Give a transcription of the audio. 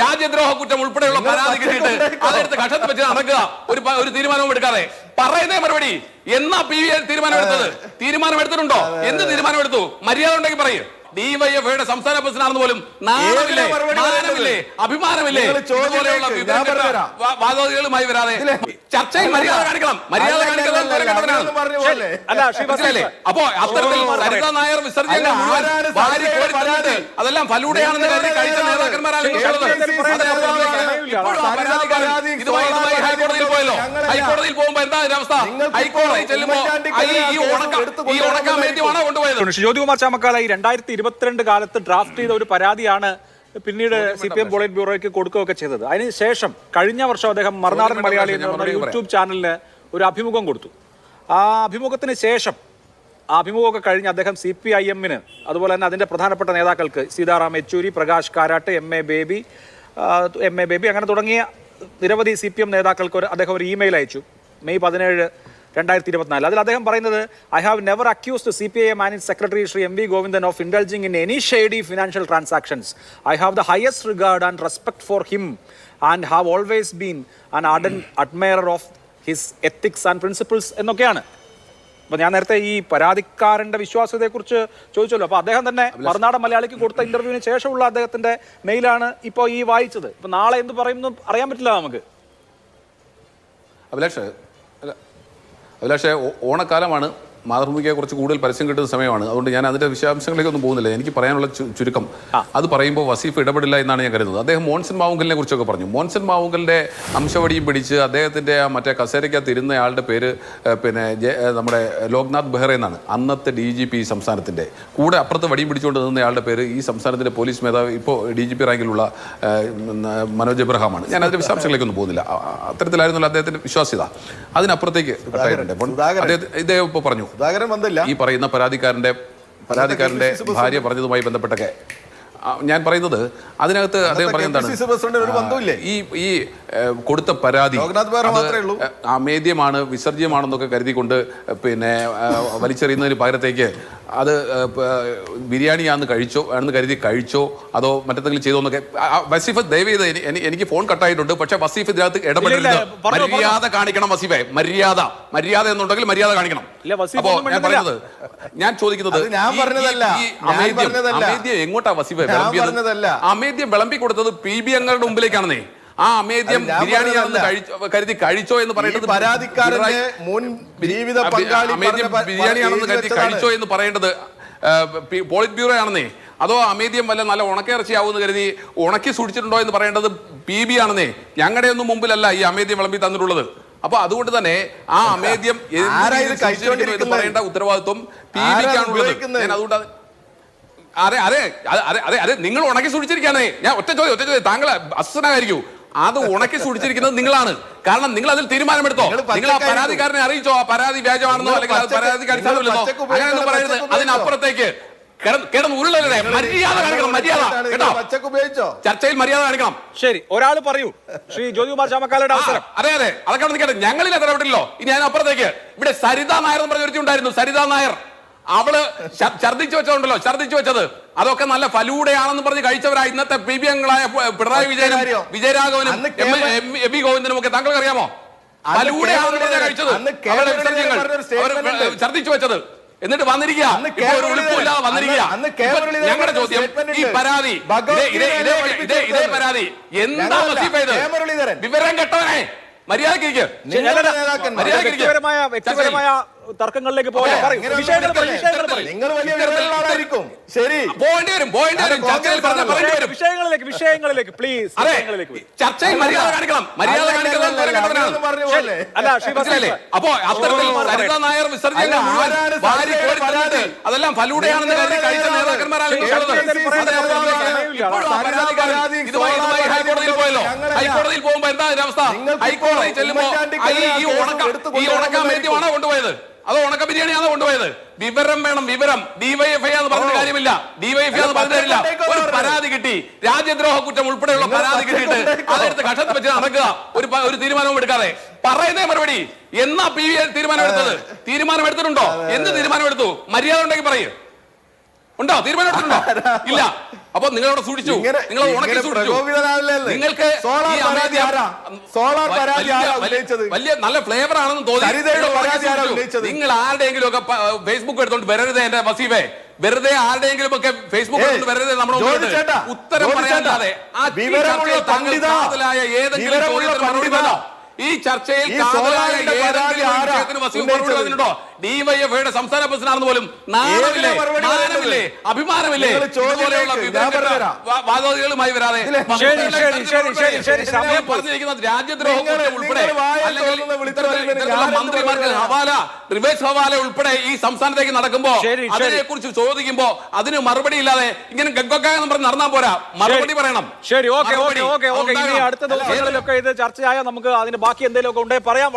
രാജ്യദ്രോഹ കുറ്റം ഉൾപ്പെടെയുള്ള പരാതി കിട്ടിയിട്ട് അതെടുത്ത് ഘട്ടത്തിൽ വെച്ച് നടക്കുക. ഒരു ഒരു തീരുമാനവും എടുക്കാതെ. പറയുന്നേ മറുപടി. എന്നാ പി വി തീരുമാനം എടുത്തത് തീരുമാനം എടുത്തിട്ടുണ്ടോ എന്ത് തീരുമാനം എടുത്തു മര്യാദ ഉണ്ടെങ്കിൽ പറയൂ. ഡിവൈഎഫ്ഐയുടെ സംസ്ഥാന പ്രസിഡന്റ് പോലും നാണമില്ലേ? മാനമില്ലേ അഭിമാനമില്ലേ? ഇതുപോലെയുള്ള കേൾക്ക്. വിവരം ഞാൻ കെട്ട പറഞ്ഞുതരാം. വാ- വാദോദികളുമായി വരാതെ ചർച്ചയിൽ മര്യാദ കാണിക്കണം. മര്യാദ കാണിക്കണം? അപ്പോ അത്തരത്തിൽ സരിത നായർ വിസർജനം? അതെല്ലാം ഫലൂടെയാണെന്ന് കരുതി കഴിച്ച നേതാക്കന്മാരാണ് ഇതുമായി പോയല്ലോ. ഹൈക്കോടതിയിൽ പോകുമ്പോ എന്താ അതിന്റെ അവസ്ഥ? ഹൈക്കോടതി ചെല്ലുമ്പോ ഈ- ഉണക്ക ഈ ഉണക്ക കൊണ്ടുവരാൻ മേദ്യമാണോ കൊണ്ടുപോയത്? ജ്യോതികുമാർ ചാമക്കാല ഈ രണ്ടായിരത്തി ഇരുപത്തിരണ്ട് കാലത്ത് ഡ്രാഫ്റ്റ് ചെയ്ത ഒരു പരാതിയാണ് പിന്നീട് സി പി എം പോളിറ്റ് ബ്യൂറോയ്ക്ക് കൊടുക്കുകയൊക്കെ ചെയ്തത്. അതിനുശേഷം കഴിഞ്ഞ വർഷം അദ്ദേഹം മറുനാടൻ മലയാളി എന്ന് പറഞ്ഞ യൂട്യൂബ് ചാനലിന് ഒരു അഭിമുഖം കൊടുത്തു. ആ അഭിമുഖത്തിന് ശേഷം ആ അഭിമുഖമൊക്കെ കഴിഞ്ഞ് അദ്ദേഹം സി പി ഐ എമ്മിന് അതുപോലെ തന്നെ അതിന്റെ പ്രധാനപ്പെട്ട നേതാക്കൾക്ക് Sitaram Yechury Prakash Karat M A Baby M A Baby അങ്ങനെ തുടങ്ങിയ നിരവധി സി പി എം നേതാക്കൾക്ക് ഒരു അദ്ദേഹം ഒരു ഇമെയിൽ അയച്ചു. മെയ് പതിനേഴ് രണ്ടായിരത്തി ഇരുപത്തിനാല് അതിൽ അദ്ദേഹം പറയുന്നത് I have never accused C P I M and secretary Shri M V Govindan of indulging in any shady financial transactions I have the highest regard and respect for him and have always been an ad admirer of his ethics and principles എന്നൊക്കെയാണ്. അപ്പൊ ഞാൻ നേരത്തെ ഈ പരാതിക്കാരന്റെ വിശ്വാസ്യതയെക്കുറിച്ച് ചോദിച്ചല്ലോ. അപ്പൊ അദ്ദേഹം തന്നെ മറുനാടൻ മലയാളിക്ക് കൊടുത്ത ഇന്റർവ്യൂവിന് ശേഷമുള്ള അദ്ദേഹത്തിന്റെ മെയിലാണ് ഇപ്പോൾ ഈ വായിച്ചത്. ഇപ്പൊ നാളെ എന്ത് പറയുമെന്ന് അറിയാൻ പറ്റില്ല നമുക്ക്. അഭിലാഷ് അഭിലാഷേ ഓണക്കാലമാണ് മാതൃഭൂമിക്ക് കുറച്ച് കൂടുതൽ പരസ്യം കിട്ടുന്ന സമയമാണ്. അതുകൊണ്ട് ഞാൻ അതിന്റെ വിശദാംശങ്ങളിലേക്ക് ഒന്നും പോകുന്നില്ല. എനിക്ക് പറയാനുള്ള ചുരുക്കം. അത് പറയുമ്പോൾ വസീഫ് ഇടപെടില്ല എന്നാണ് ഞാൻ കരുതുന്നത്. അദ്ദേഹം മോൻസൺ മാവുങ്കലിനെ കുറിച്ചൊക്കെ പറഞ്ഞു. മോൻസൺ മാവുങ്കലിന്റെ അംശവടിയും പിടിച്ച് അദ്ദേഹത്തിന്റെ ആ മറ്റേ കസേരയ്ക്കകത്ത് ഇരുന്ന ആളുടെ പേര് പിന്നെ നമ്മുടെ ലോക്നാഥ് ബെഹ്റ എന്നാണ്. അന്നത്തെ ഡി ജി പി സംസ്ഥാനത്തിന്റെ. കൂടെ അപ്പുറത്ത് വടിയും പിടിച്ചുകൊണ്ട് നിന്ന ആളുടെ പേര് ഈ സംസ്ഥാനത്തിന്റെ പോലീസ് മേധാവി ഇപ്പോൾ ഡി ജി പി റാങ്കിലുള്ള മനോജ് എബ്രഹാമാണ്. ഞാൻ അതിന്റെ വിശദാംശങ്ങളിലേക്ക് ഒന്നും പോകുന്നില്ല അത്തരത്തിലായിരുന്നല്ലോ അദ്ദേഹത്തിന്റെ വിശ്വാസ്യത. അതിനപ്പുറത്തേക്ക്. അദ്ദേഹം ഇദ്ദേഹം ഇപ്പോൾ പറഞ്ഞു. സുധാകരൻ വന്നില്ല. ഈ പറയുന്ന പരാതിക്കാരന്റെ പരാതിക്കാരന്റെ ഭാര്യ പറഞ്ഞതുമായി ബന്ധപ്പെട്ടൊക്കെ. ഞാൻ പറയുന്നത് അതിനകത്ത് അദ്ദേഹം പറയുന്നത് ഒരു ബന്ധവുമില്ലേ? ഈ ഈ കൊടുത്ത പരാതി. അമേദ്യമാണ് വിസർജ്യമാണെന്നൊക്കെ കരുതിക്കൊണ്ട് പിന്നെ വലിച്ചെറിയുന്നതിന് പകരത്തേക്ക് അത് ബിരിയാണിയാണെന്ന് കഴിച്ചോ ആണെന്ന് കരുതി കഴിച്ചോ അതോ മറ്റെന്തെങ്കിലും ചെയ്തോ എന്നൊക്കെ. വസീഫ് ദയവ് ചെയ്ത് എനി- എനി- എനിക്ക് ഫോൺ കട്ടായിട്ടുണ്ട്. പക്ഷെ വസീഫ് ഇതിനകത്ത് ഇടപെടരുത് മര്യാദ കാണിക്കണം വസീഫെ മര്യാദ. മര്യാദ എന്നുണ്ടെങ്കിൽ മര്യാദ കാണിക്കണം. അപ്പോ ഞാൻ പറയുന്നത് ഞാൻ ചോദിക്കുന്നത് അമേദ്യം എങ്ങോട്ടാ വസീഫെ പറഞ്ഞതല്ല. അമേദ്യം വിളമ്പി കൊടുത്തത് പി ബി അങ്ങളുടെ മുമ്പിലേക്കാണെന്നേ. ആ അമേദ്യം ബിരിയാണി ബിരിയാണിയാണെന്ന് കരുതി കഴിച്ചോ എന്ന് പറയേണ്ടത് പറയുന്നത് പരാതിക്കാരന്റെ മുൻ ജീവിത പങ്കാളി അമേദ്യം ബിരിയാണിയാണെന്ന് കരുതി കഴിച്ചോ എന്ന് പറയേണ്ടത് പോളിറ്റ് ബ്യൂറോ ആണെന്നേ അതോ അമേദ്യം വല്ല നല്ല ഉണക്കിറച്ചിയാവൂന്ന് കരുതി ഉണക്കി സൂക്ഷിച്ചിട്ടുണ്ടോ എന്ന് പറയേണ്ടത് പി ബി ആണെന്നേ. ഞങ്ങളുടെ ഒന്നും മുമ്പിലല്ല ഈ അമേദ്യം വിളമ്പി തന്നിട്ടുള്ളത്. അപ്പൊ അതുകൊണ്ട് തന്നെ ആ അമേദ്യം എന്ന്? പറയേണ്ട ഉത്തരവാദിത്വം പി ബിക്കാണുള്ളത് ഞാൻ അതുകൊണ്ട് അത് അതെ അതെ അതെ അതെ അതെ അതെ നിങ്ങൾ ഉണക്കി സൂക്ഷിച്ചിരിക്കുകയാണ് ഞാൻ ഒറ്റ ചോദ്യം ഒറ്റ ചോദ്യം. താങ്കൾ അസ്വനായിരിക്കൂ അത് ഉണക്കി സൂക്ഷിച്ചിരിക്കുന്നത് നിങ്ങളാണ്. കാരണം നിങ്ങൾ അതിൽ തീരുമാനമെടുത്തോ? നിങ്ങൾ ആ പരാതിക്കാരനെ അറിയിച്ചോ? ആ പരാതി വ്യാജമാണെന്നോ? അല്ലെങ്കിൽ അത് പരാതിക്ക് നിങ്ങൾ അടിസ്ഥാനമില്ലെന്നോ പച്ചക്ക് അങ്ങനെയൊന്നും പറയരുത്. അതിനപ്പുറത്തേക്ക് കിടന്ന് കിടന്ന് ഉരുളല്ലേ മര്യാദ കാണിക്കണം മര്യാദ. കേട്ടോ? ചർച്ചയിൽ മര്യാദ കാണിക്കണം. ശരി ഒരാൾ പറയൂ. ശ്രീ ജ്യോതികുമാർ ചാമക്കാലയുടെ അവസരം. അതെ അതെ. അതൊക്കെ കേട്ടോ നിൽക്കട്ടെ. ഞങ്ങളിൽ ഇടപെട്ടില്ലോ ഇനി അതിനപ്പുറത്തേക്ക്. ഇവിടെ സരിത നായർ എന്ന് പറഞ്ഞ ഒരുത്തി ഉണ്ടായിരുന്നു. സരിത നായർ. അവൾ ഛർദിച്ചു വെച്ചതുണ്ടല്ലോ ഛർദിച്ചു വെച്ചത്. അതൊക്കെ നല്ല ഫലൂടെയാണെന്ന് പറഞ്ഞ് കഴിച്ചവരാ ഇന്നത്തെ പി ബി അംഗങ്ങളായ പിണറായി വിജയനും വിജയരാഘവനും എം വി ഗോവിന്ദനും ഒക്കെ താങ്കൾക്ക് അറിയാമോ ഫലൂടെയാണെന്ന് പറഞ്ഞാ കഴിച്ചത്. അവരുടെ വിസർജ്യങ്ങൾ. അവർ statement വെച്ചത്. എന്നിട്ട് വന്നിരിക്കുക. ഞങ്ങളുടെ ചോദ്യം ഈ പരാതി ഇതേ. പരാതി. എന്താ. വിവരം കെട്ടവനെ. മര്യാദക്കിരിക്കുക മര്യാദക്കിരിക്കുക വ്യക്തിപരമായ തർക്കങ്ങളിലേക്ക് പോയാൽ വിഷയങ്ങളിലേക്ക് വിഷയങ്ങളിലേക്ക് പ്ലീസ് വിഷയങ്ങളിലേക്ക് ചർച്ചയിൽ മര്യാദ കാണിക്കണം. മര്യാദ അല്ല, അപ്പോ അത്തരത്തിൽ നായർ വിസർജനം? അതെല്ലാം ഫലൂടെയാണെന്ന് കരുതി കഴിച്ച നേതാക്കന്മാരാണ് ഹൈക്കോടതിയിൽ പോയല്ലോ? ഹൈക്കോടതിയിൽ പോകുമ്പോ എന്താ അവസ്ഥ? ഹൈക്കോടതി ചെല്ലുമ്പോ ഈ- ഉണക്കാൻ ഉണക്ക ഈ. മേദ്യമാണോ കൊണ്ടുപോയത് അതോ ഉണക്ക ബിരിയാണിയാണോ കൊണ്ടുപോയത്? വിവരം വേണം വിവരം. ഡിവൈഎഫ്ഐ എന്ന് പറഞ്ഞ കാര്യമില്ല. ഡിവൈഎഫ്ഐ എന്ന് പറഞ്ഞില്ല ഒരു പരാതി കിട്ടി. രാജ്യദ്രോഹ കുറ്റം ഉൾപ്പെടെയുള്ള പരാതി കിട്ടിയിട്ട്. അതെടുത്ത് ഘട്ടത്തിൽ വെച്ച് നടക്കുക. ഒരു ഒരു തീരുമാനവും എടുക്കാതെ. പറയുന്നേ മറുപടി. എന്നാ പി വി തീരുമാനം എടുത്തത്? തീരുമാനം എടുത്തിട്ടുണ്ടോ? എന്ത് തീരുമാനം എടുത്തു? മര്യാദ ഉണ്ടെങ്കിൽ പറയൂ. ഉണ്ടോ? തീരുമാനം എടുത്തിട്ടുണ്ടോ? ഇല്ല. അപ്പൊ നിങ്ങൾ അവിടെ സൂക്ഷിച്ചു നിങ്ങൾ ഉണക്കി സൂക്ഷിച്ചു നിങ്ങൾക്ക് സോളാർ പരാതി വലിയ- ഉന്നയിച്ചത്? വലിയ നല്ല ഫ്ലേവർ ആണെന്ന് തോന്നി നിങ്ങൾ ആരുടെയെങ്കിലും ഒക്കെ ഫേസ്ബുക്ക് എടുത്തോണ്ട് വരരുത് എന്റെ വസീബെ വെറുതെ ആരുടെയെങ്കിലും ഒക്കെ ഫേസ്ബുക്ക് വരരുത് നമ്മുടെ. ചേട്ടാ, ഉത്തരം പറയാതെ ആ ഏതെങ്കിലും ചോദ്യത്തിന് മറുപടി? ഈ ചർച്ചയിൽ ഏതെങ്കിലും ഡിവൈഎഫ്ഐയുടെ സംസ്ഥാന പ്രസിഡന്റ് പോലും നാണമില്ലേ? മാനമില്ലേ അഭിമാനമില്ലേ? ഇതുപോലെയുള്ള വാദഗതികളുമായി വരാതെ പറഞ്ഞിരിക്കുന്ന ശരി, ശരി, ശരി, ശരി, ശരി, സമയം അദ്ദേഹം പോയി. പറഞ്ഞിരിക്കുന്നത് രാജ്യദ്രോഹ ഉൾപ്പെടെ അല്ലെങ്കിൽ മന്ത്രിമാർക്ക് ഹവാല റിവേഴ്സ് ഹവാല ഉൾപ്പെടെ ഈ സംസ്ഥാനത്തേക്ക് നടക്കുമ്പോ. അതിനെ കുറിച്ച് ചോദിക്കുമ്പോ അതിന് മറുപടി ഇല്ലാതെ ഇങ്ങനെ ഗഗ്ഗൊക്കെ പറഞ്ഞ് നടന്നാൽ പോരാ. മറുപടി പറയണം. ശരി ഓക്കെ ഓക്കെ. Okay okay. ഇനി. അടുത്ത ദിവസങ്ങളിലൊക്കെ ഇത് ചർച്ചയായ നമുക്ക് അതിന് ബാക്കി എന്തെങ്കിലുമൊക്കെ ഉണ്ടെങ്കിൽ പറയാം.